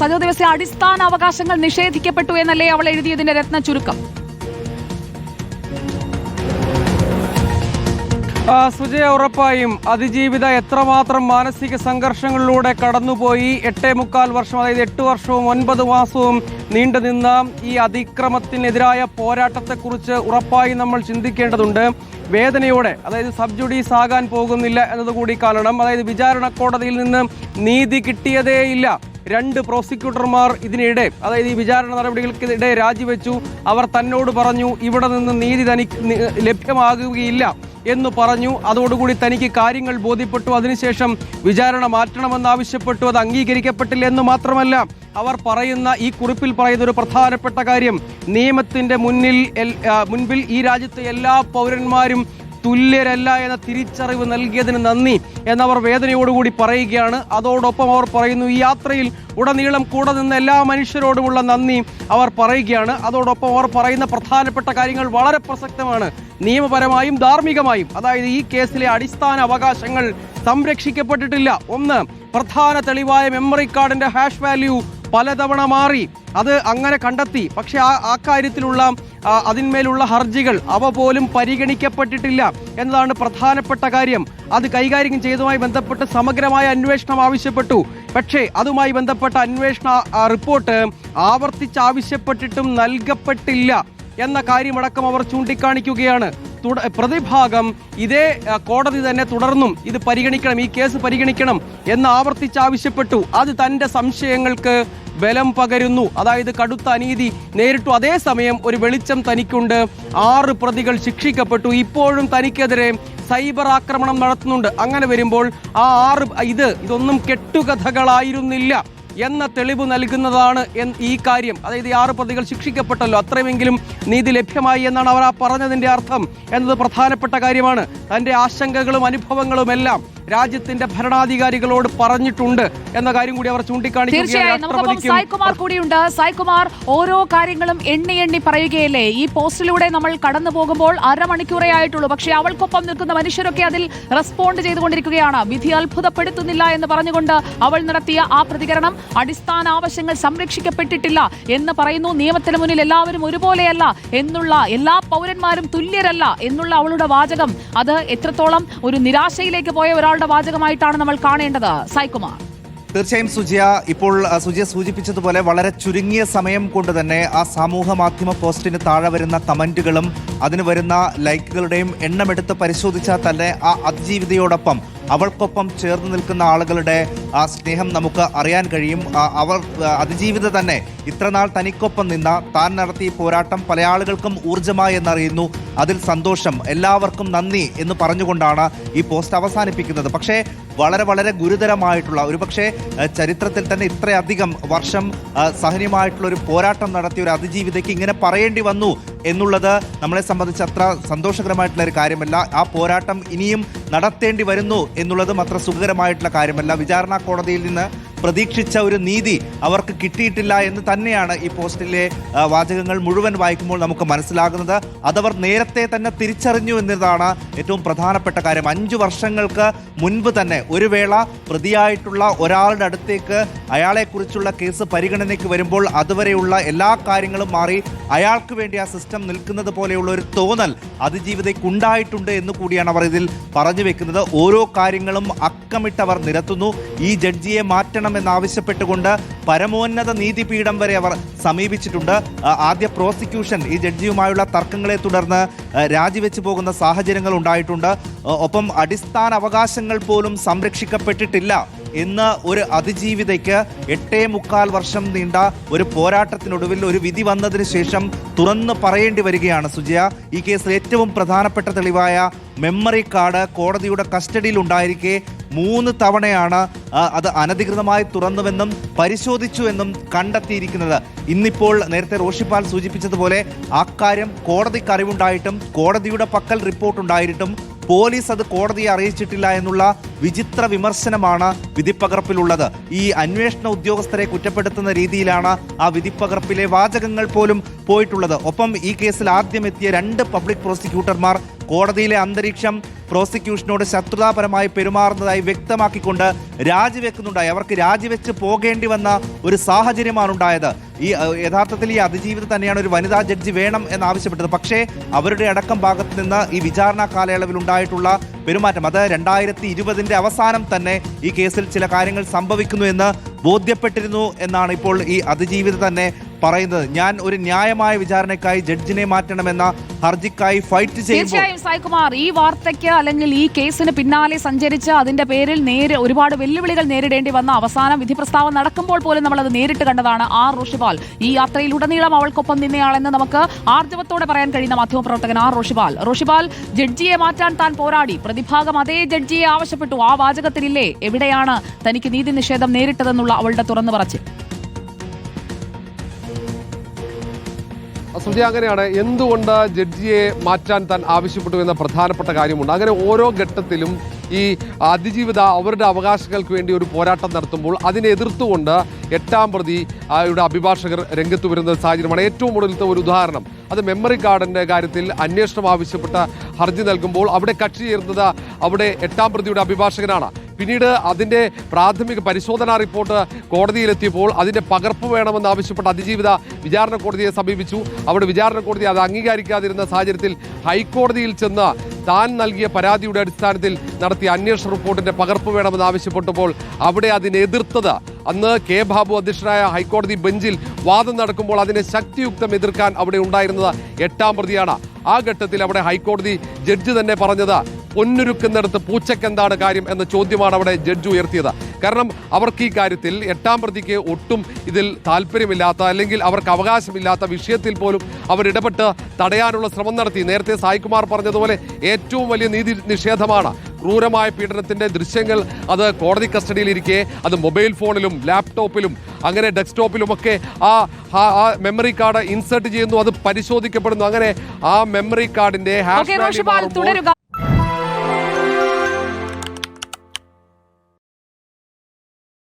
സജോ ദിവസത്തെ അടിസ്ഥാന അവകാശങ്ങൾ നിഷേധിക്കപ്പെട്ടു എന്നല്ലേ അവൾ എഴുതിയതിന്റെ രത്ന ചുരുക്കം. സുജയ ഉറപ്പായും അതിജീവിത എത്രമാത്രം മാനസിക സംഘർഷങ്ങളിലൂടെ കടന്നുപോയി? എട്ടേ മുക്കാൽ വർഷം അതായത് എട്ട് വർഷവും ഒൻപത് മാസവും നീണ്ടുനിന്ന ഈ അതിക്രമത്തിനെതിരായ പോരാട്ടത്തെക്കുറിച്ച് ഉറപ്പായും നമ്മൾ ചിന്തിക്കേണ്ടതുണ്ട്. വേദനയോടെ അതായത് സബ് ജുഡീസ് ആകാൻ പോകുന്നില്ല എന്നതുകൂടി കാരണം അതായത് വിചാരണ കോടതിയിൽ നിന്ന് നീതി കിട്ടിയതേയില്ല. രണ്ട് പ്രോസിക്യൂട്ടർമാർ ഇതിനിടെ അതായത് ഈ വിചാരണ നടപടികൾക്കിടെ രാജിവെച്ചു. അവർ തന്നോട് പറഞ്ഞു ഇവിടെ നിന്ന് നീതി തനിക്ക് ലഭ്യമാകുകയില്ല എന്ന് പറഞ്ഞു. അതോടുകൂടി തനിക്ക് കാര്യങ്ങൾ ബോധ്യപ്പെട്ടു. അതിനുശേഷം വിചാരണ മാറ്റണമെന്ന് ആവശ്യപ്പെട്ടു. അത് അംഗീകരിക്കപ്പെട്ടില്ല എന്ന് മാത്രമല്ല അവർ പറയുന്ന ഈ കുറിപ്പിൽ പറയുന്ന ഒരു പ്രധാനപ്പെട്ട കാര്യം നിയമത്തിന്റെ മുന്നിൽ മുൻപിൽ ഈ രാജ്യത്തെ എല്ലാ പൗരന്മാരും തുല്യരല്ല എന്ന തിരിച്ചറിവ് നൽകിയതിന് നന്ദി എന്നവർ വേദനയോടുകൂടി പറയുകയാണ്. അതോടൊപ്പം അവർ പറയുന്നു ഈ യാത്രയിൽ ഉടനീളം കൂടെ നിന്ന എല്ലാ മനുഷ്യരോടുമുള്ള നന്ദി അവർ പറയുകയാണ്. അതോടൊപ്പം അവർ പറയുന്ന പ്രധാനപ്പെട്ട കാര്യങ്ങൾ വളരെ പ്രസക്തമാണ്. നിയമപരമായും ധാർമ്മികമായും അതായത് ഈ കേസിലെ അടിസ്ഥാന അവകാശങ്ങൾ സംരക്ഷിക്കപ്പെട്ടിട്ടില്ല. ഒന്ന് പ്രധാന തെളിവായ മെമ്മറി കാർഡിന്റെ ഹാഷ് വാല്യൂ പലതവണ മാറി. അത് അങ്ങനെ കണ്ടെത്തി. പക്ഷേ ആ ആ കാര്യത്തിലുള്ള അതിന്മേലുള്ള ഹർജികൾ അവ പോലും പരിഗണിക്കപ്പെട്ടിട്ടില്ല എന്നതാണ് പ്രധാനപ്പെട്ട കാര്യം. അത് കൈകാര്യം ചെയ്തതുമായി ബന്ധപ്പെട്ട് സമഗ്രമായ അന്വേഷണം ആവശ്യപ്പെട്ടു. പക്ഷേ അതുമായി ബന്ധപ്പെട്ട അന്വേഷണ റിപ്പോർട്ട് ആവർത്തിച്ച് ആവശ്യപ്പെട്ടിട്ടും നൽകപ്പെട്ടില്ല എന്ന കാര്യമടക്കം അവർ ചൂണ്ടിക്കാണിക്കുകയാണ്. പ്രതിഭാഗം ഇതേ കോടതി തന്നെ തുടർന്നും ഇത് പരിഗണിക്കണം ഈ കേസ് പരിഗണിക്കണം എന്ന് ആവർത്തിച്ച് ആവശ്യപ്പെട്ടു. അത് തന്റെ സംശയങ്ങൾക്ക് ബലം പകരുന്നു. അതായത് കടുത്ത അനീതി നേരിട്ടു. അതേസമയം ഒരു വെളിച്ചം തനിക്കുണ്ട്. ആറ് പ്രതികൾ ശിക്ഷിക്കപ്പെട്ടു. ഇപ്പോഴും തനിക്കെതിരെ സൈബർ ആക്രമണം നടത്തുന്നുണ്ട്. അങ്ങനെ വരുമ്പോൾ ആ ആറ് ഇത് ഇതൊന്നും കെട്ടുകഥകളായിരുന്നില്ല എന്ന തെളിവ് നൽകുന്നതാണ് ഈ കാര്യം. അതായത് ഈ ആറ് പ്രതികൾ ശിക്ഷിക്കപ്പെട്ടല്ലോ. അത്രയുമെങ്കിലും നീതി ലഭ്യമായി എന്നാണ് അവർ ആ പറഞ്ഞതിന്റെ അർത്ഥം. എന്നത് പ്രധാനപ്പെട്ട കാര്യമാണ്. തന്റെ ആശങ്കകളും അനുഭവങ്ങളും എല്ലാം രാജ്യത്തിന്റെ ഭരണാധികാരികളോട് പറഞ്ഞിട്ടുണ്ട് എന്ന കാര്യം കൂടി അവർ ചൂണ്ടിക്കാണിക്കുകയാണ്. കൂടിയുണ്ട്. സായ്കുമാർ ഓരോ കാര്യങ്ങളും എണ്ണി എണ്ണി പറയുകയല്ലേ? ഈ പോസ്റ്റിലൂടെ നമ്മൾ കടന്നു പോകുമ്പോൾ അരമണിക്കൂറേ ആയിട്ടുള്ളൂ. പക്ഷേ അവൾക്കൊപ്പം നിൽക്കുന്ന മനുഷ്യരൊക്കെ അതിൽ റെസ്പോണ്ട് ചെയ്തുകൊണ്ടിരിക്കുകയാണ്. വിധി അത്ഭുതപ്പെടുത്തുന്നില്ല എന്ന് പറഞ്ഞുകൊണ്ട് അവൾ നടത്തിയ ആ പ്രതികരണം അടിസ്ഥാന ആവശ്യങ്ങൾ സംരക്ഷിക്കപ്പെട്ടിട്ടില്ല എന്ന് പറയുന്നു. നിയമത്തിന് മുന്നിൽ എല്ലാവരും ഒരുപോലെയല്ല എന്നുള്ള എല്ലാ പൗരന്മാരും തുല്യരല്ല എന്നുള്ള അവളുടെ വാചകം. അത് എത്രത്തോളം ഒരു നിരാശയിലേക്ക് പോയ ഒരാളുടെ വാചകമായിട്ടാണ് നമ്മൾ കാണേണ്ടത്. സായ്കുമാർ തീർച്ചയായും സുജിയ ഇപ്പോൾ സുജിയ സൂചിപ്പിച്ചതുപോലെ വളരെ ചുരുങ്ങിയ സമയം കൊണ്ട് തന്നെ ആ സമൂഹ മാധ്യമ പോസ്റ്റിന് താഴെ വരുന്ന കമന്റുകളും അതിന് വരുന്ന ലൈക്കുകളുടെയും എണ്ണമെടുത്ത് പരിശോധിച്ചാൽ തന്നെ ആ അതിജീവിതയോടൊപ്പം അവൾക്കൊപ്പം ചേർന്ന് നിൽക്കുന്ന ആളുകളുടെ ആ സ്നേഹം നമുക്ക് അറിയാൻ കഴിയും. അവർ അതിജീവിത തന്നെ ഇത്രനാൾ തനിക്കൊപ്പം നിന്ന താൻ നടത്തിയ പോരാട്ടം പല ആളുകൾക്കും ഊർജമായി എന്നറിയുന്നു. അതിൽ സന്തോഷം എല്ലാവർക്കും നന്ദി എന്ന് പറഞ്ഞുകൊണ്ടാണ് ഈ പോസ്റ്റ് അവസാനിപ്പിക്കുന്നത്. പക്ഷേ വളരെ വളരെ ഗുരുതരമായിട്ടുള്ള ഒരുപക്ഷെ ചരിത്രത്തിൽ തന്നെ ഇത്രയധികം വർഷം സഹനീയമായിട്ടുള്ള ഒരു പോരാട്ടം നടത്തിയ ഒരു അതിജീവിതയ്ക്ക് ഇങ്ങനെ പറയേണ്ടി വന്നു എന്നുള്ളത് നമ്മളെ സംബന്ധിച്ച് അത്ര സന്തോഷകരമായിട്ടുള്ള ഒരു കാര്യമല്ല. ആ പോരാട്ടം ഇനിയും നടത്തേണ്ടി വരുന്നു എന്നുള്ളതും അത്ര സുഖകരമായിട്ടുള്ള കാര്യമല്ല. വിചാരണ കോടതിയിൽ നിന്ന് പ്രതീക്ഷിച്ച ഒരു നീതി അവർക്ക് കിട്ടിയിട്ടില്ല എന്ന് തന്നെയാണ് ഈ പോസ്റ്റിലെ വാചകങ്ങൾ മുഴുവൻ വായിക്കുമ്പോൾ നമുക്ക് മനസ്സിലാകുന്നത്. അതവർ നേരത്തെ തന്നെ തിരിച്ചറിഞ്ഞു എന്നതാണ് ഏറ്റവും പ്രധാനപ്പെട്ട കാര്യം. അഞ്ചു വർഷങ്ങൾക്ക് മുൻപ് തന്നെ ഒരു വേള പ്രതിയായിട്ടുള്ള ഒരാളുടെ അടുത്തേക്ക് അയാളെക്കുറിച്ചുള്ള കേസ് പരിഗണനയ്ക്ക് വരുമ്പോൾ അതുവരെയുള്ള എല്ലാ കാര്യങ്ങളും മാറി അയാൾക്ക് വേണ്ടി ആ സിസ്റ്റം നിൽക്കുന്നത് പോലെയുള്ള ഒരു തോന്നൽ അതിജീവിതയ്ക്ക് ഉണ്ടായിട്ടുണ്ട് എന്ന് കൂടിയാണ് അവർ ഇതിൽ പറഞ്ഞു വെക്കുന്നത്. ഓരോ കാര്യങ്ങളും അക്കമിട്ടവർ നിരത്തുന്നു. ഈ ജഡ്ജിയെ മാറ്റണം മാറ്റണമെന്നാവശ്യപ്പെട്ടുകൊണ്ട് പരമോന്നത നീതിപീഠം വരെ അവർ സമീപിച്ചിട്ടുണ്ട്. ആദ്യ പ്രോസിക്യൂഷൻ ഈ ജഡ്ജിയുമായുള്ള തർക്കങ്ങളെ തുടർന്ന് രാജിവെച്ച് പോകുന്ന സാഹചര്യങ്ങൾ ഉണ്ടായിട്ടുണ്ട്. ഒപ്പം അടിസ്ഥാന അവകാശങ്ങൾ പോലും സംരക്ഷിക്കപ്പെട്ടിട്ടില്ല. എന്ന് ഒരു അതിജീവിതയ്ക്ക് എട്ടേ മുക്കാൽ വർഷം നീണ്ട ഒരു പോരാട്ടത്തിനൊടുവിൽ ഒരു വിധി വന്നതിന് ശേഷം തുറന്നു പറയേണ്ടി വരികയാണ് സുജയ. ഈ കേസിൽ ഏറ്റവും പ്രധാനപ്പെട്ട തെളിവായ മെമ്മറി കാർഡ് കോടതിയുടെ കസ്റ്റഡിയിൽ ഉണ്ടായിരിക്കെ മൂന്ന് തവണയാണ് അത് അനധികൃതമായി തുറന്നുവെന്നും പരിശോധിച്ചു എന്നും കണ്ടെത്തിയിരിക്കുന്നത്. ഇന്നിപ്പോൾ നേരത്തെ റോഷിപ്പാൽ സൂചിപ്പിച്ചതുപോലെ അക്കാര്യം കോടതിക്ക് അറിവുണ്ടായിട്ടും കോടതിയുടെ പക്കൽ റിപ്പോർട്ട് ഉണ്ടായിട്ടും പോലീസ് അത് കോടതിയെ അറിയിച്ചിട്ടില്ല എന്നുള്ള വിചിത്ര വിമർശനമാണ് വിധിപ്പകർപ്പിലുള്ളത്. ഈ അന്വേഷണ ഉദ്യോഗസ്ഥരെ കുറ്റപ്പെടുത്തുന്ന രീതിയിലാണ് ആ വിധിപ്പകർപ്പിലെ വാചകങ്ങൾ പോലും പോയിട്ടുള്ളത്. ഒപ്പം ഈ കേസിൽ ആദ്യം എത്തിയ രണ്ട് പബ്ലിക് പ്രോസിക്യൂട്ടർമാർ കോടതിയിലെ അന്തരീക്ഷം പ്രോസിക്യൂഷനോട് ശത്രുതാപരമായി പെരുമാറുന്നതായി വ്യക്തമാക്കിക്കൊണ്ട് രാജിവെക്കുന്നുണ്ടായി. അവർക്ക് രാജിവെച്ച് പോകേണ്ടി വന്ന ഒരു സാഹചര്യമാണ് ഉണ്ടായത് ഈ യഥാർത്ഥത്തിൽ ഈ അതിജീവിതം തന്നെയാണ് ഒരു വനിതാ ജഡ്ജി വേണം എന്നാവശ്യപ്പെട്ടത്. പക്ഷേ അവരുടെ അടക്കം ഭാഗത്ത് നിന്ന് ഈ വിചാരണ കാലയളവിൽ ഉണ്ടായിട്ടുള്ള പെരുമാറ്റം അത് രണ്ടായിരത്തി ഇരുപതിന്റെ അവസാനം തന്നെ ഈ കേസിൽ ചില കാര്യങ്ങൾ സംഭവിക്കുന്നു എന്ന് ബോധ്യപ്പെട്ടിരുന്നു എന്നാണ് ഇപ്പോൾ ഈ അതിജീവിത തന്നെ പറയുന്നത്. ഞാൻ ഒരു ന്യായമായ വിചാരണയ്ക്കായി ജഡ്ജിനെ മാറ്റണമെന്ന ഹർജിക്കായി ഫൈറ്റ് ചെയ്യും തീർച്ചയായും സായികുമാർ ഈ വാർത്തയ്ക്ക് അല്ലെങ്കിൽ ഈ കേസിന് പിന്നാലെ സഞ്ചരിച്ച് അതിന്റെ പേരിൽ നേരെ ഒരുപാട് വെല്ലുവിളികൾ നേരിടേണ്ടി വന്ന അവസാനം വിധി പ്രസ്താവം നടക്കുമ്പോൾ പോലും നമ്മൾ അത് നേരിട്ട് കണ്ടതാണ് ആർ. റോഷിപാൽ ഈ യാത്രയിൽ ഉടനീളം അവൾക്കൊപ്പം നിന്നയാളെന്ന് നമുക്ക് ആർജവത്തോടെ പറയാൻ കഴിയുന്ന മാധ്യമപ്രവർത്തകൻ ആർ. റോഷിപാൽ റോഷിപാൽ ജഡ്ജിയെ മാറ്റാൻ താൻ പോരാടി. പ്രതിഭാഗം അതേ ജഡ്ജിയെ ആവശ്യപ്പെട്ടു. ആ വാചകത്തിലില്ലേ? എവിടെയാണ് തനിക്ക് നീതി നിഷേധം നേരിട്ടതെന്നുള്ള അവളുടെ തുറന്നു പറച്ചിൽ. സുജയ അങ്ങനെയാണ്. എന്തുകൊണ്ട് ജഡ്ജിയെ മാറ്റാൻ താൻ ആവശ്യപ്പെട്ടു എന്ന പ്രധാനപ്പെട്ട കാര്യമുണ്ട്. അങ്ങനെ ഓരോ ഘട്ടത്തിലും ഈ അതിജീവിത അവരുടെ അവകാശങ്ങൾക്ക് വേണ്ടി ഒരു പോരാട്ടം നടത്തുമ്പോൾ അതിനെ എതിർത്തുകൊണ്ട് എട്ടാം പ്രതി അവരുടെ അഭിഭാഷകർ രംഗത്ത് വരുന്ന സാഹചര്യമാണ് ഏറ്റവും ഒടുവിലത്തെ ഒരു ഉദാഹരണം. അത് മെമ്മറി കാർഡിന്റെ കാര്യത്തിൽ അന്വേഷണം ആവശ്യപ്പെട്ട ഹർജി നൽകുമ്പോൾ അവിടെ കക്ഷി ചേർന്നത് അവിടെ എട്ടാം പ്രതിയുടെ അഭിഭാഷകനാണ്. പിന്നീട് അതിന്റെ പ്രാഥമിക പരിശോധനാ റിപ്പോർട്ട് കോടതിയിലെത്തിയപ്പോൾ അതിന്റെ പകർപ്പ് വേണമെന്ന് ആവശ്യപ്പെട്ട അതിജീവിത വിചാരണ കോടതിയെ സമീപിച്ചു. അവിടെ വിചാരണ കോടതി അത് അംഗീകരിക്കാതിരുന്ന സാഹചര്യത്തിൽ ഹൈക്കോടതിയിൽ ചെന്ന് താൻ നൽകിയ പരാതിയുടെ അടിസ്ഥാനത്തിൽ നടത്തിയ അന്വേഷണ റിപ്പോർട്ടിന്റെ പകർപ്പ് വേണമെന്ന് ആവശ്യപ്പെട്ടപ്പോൾ അവിടെ അതിനെ എതിർത്തത് അന്ന് കെ ബാബു അധ്യക്ഷനായ ഹൈക്കോടതി ബെഞ്ചിൽ വാദം നടക്കുമ്പോൾ അതിനെ ശക്തിയുക്തം എതിർക്കാൻ അവിടെ ഉണ്ടായിരുന്നത് എട്ടാം പ്രതിയാണ്. ആ ഘട്ടത്തിൽ അവിടെ ഹൈക്കോടതി ജഡ്ജി തന്നെ പറഞ്ഞത് പൊന്നുരുക്കുന്നിടത്ത് പൂച്ചയ്ക്ക് എന്താണ് കാര്യം? എന്ന ചോദ്യമാണ് അവിടെ ജഡ്ജ് ഉയർത്തിയത്. കാരണം അവർക്ക് ഈ കാര്യത്തിൽ എട്ടാം പ്രതിക്ക് ഒട്ടും ഇതിൽ താല്പര്യമില്ലാത്ത അല്ലെങ്കിൽ അവർക്ക് അവകാശമില്ലാത്ത വിഷയത്തിൽ പോലും അവരിടപെട്ട് തടയാനുള്ള ശ്രമം നടത്തി. നേരത്തെ സായികുമാർ പറഞ്ഞതുപോലെ ഏറ്റവും വലിയ നീതി നിഷേധമാണ്. ക്രൂരമായ പീഡനത്തിന്റെ ദൃശ്യങ്ങൾ അത് കോടതി കസ്റ്റഡിയിൽ കസ്റ്റഡിയിലിരിക്കെ. അത് മൊബൈൽ ഫോണിലും ലാപ്ടോപ്പിലും അങ്ങനെ ഡെസ്ക്ടോപ്പിലുമൊക്കെ ആ ആ- മെമ്മറി കാർഡ് ഇൻസേർട്ട് ചെയ്യുന്നു അത് പരിശോധിക്കപ്പെടുന്നു. അങ്ങനെ ആ മെമ്മറി കാർഡിന്റെ ഹാഷ് തുടരുക.